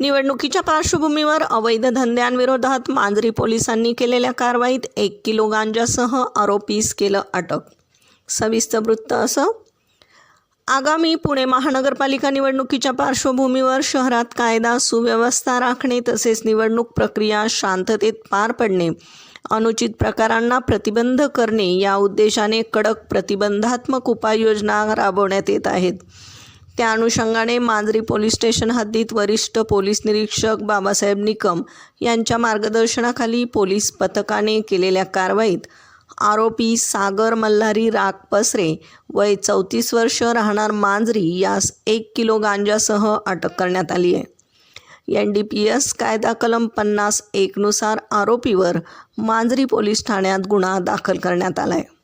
निवडणुकीच्या पार्श्वभूमीवर अवैध धंद्यांविरोधात मांजरी पोलिसांनी केलेल्या कारवाईत एक किलो गांजासह आरोपीस केलं अटक. सविस्तर वृत्त असं. आगामी पुणे महानगरपालिका निवडणुकीच्या पार्श्वभूमीवर शहरात कायदा सुव्यवस्था राखणे तसेच निवडणूक प्रक्रिया शांततेत पार पडणे अनुचित प्रकारांना प्रतिबंध करणे या उद्देशाने कडक प्रतिबंधात्मक उपाययोजना राबवण्यात येत आहेत. त्या अनुषंगाने मांजरी पोलीस स्टेशन हद्दीत वरिष्ठ पोलीस निरीक्षक बाबासाहेब निकम यांच्या मार्गदर्शनाखाली पोलीस पथकाने केलेल्या कारवाईत आरोपी सागर मल्हारी राग पसरे वय चौतीस वर्ष राहणार मांजरी यास एक किलो गांजासह अटक करण्यात आली आहे. एन डी पी एस कायदा कलम पन्नास एकनुसार आरोपीवर मांजरी पोलीस ठाण्यात गुन्हा दाखल करण्यात आला आहे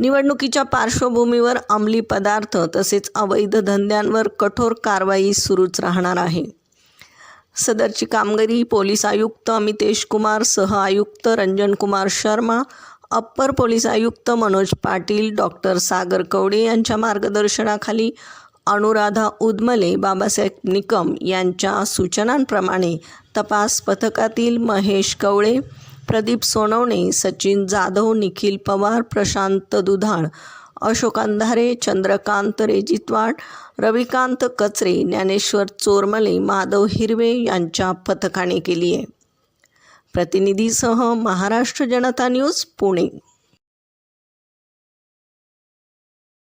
निवडणुकीच्या पार्श्वभूमीवर अंमली पदार्थ तसेच अवैध धंद्यांवर कठोर कारवाई सुरूच राहणार आहे. सदरची कामगिरी पोलीस आयुक्त अमितेश कुमार सह आयुक्त रंजन कुमार शर्मा अप्पर पोलीस आयुक्त मनोज पाटील डॉक्टर सागर कवडे यांच्या मार्गदर्शनाखाली अनुराधा उदमले बाबासाहेब निकम यांच्या सूचनांप्रमाणे तपास पथकातील महेश कवळे प्रदीप सोनवणे सचिन जाधव निखिल पवार प्रशांत दुधाळ अशोक अंधारे चंद्रकांत रेजितवाड रविकांत कचरे ज्ञानेश्वर चोरमले माधव हिरवे यांच्या पथकाने केली आहे प्रतिनिधीसह महाराष्ट्र जनता न्यूज पुणे.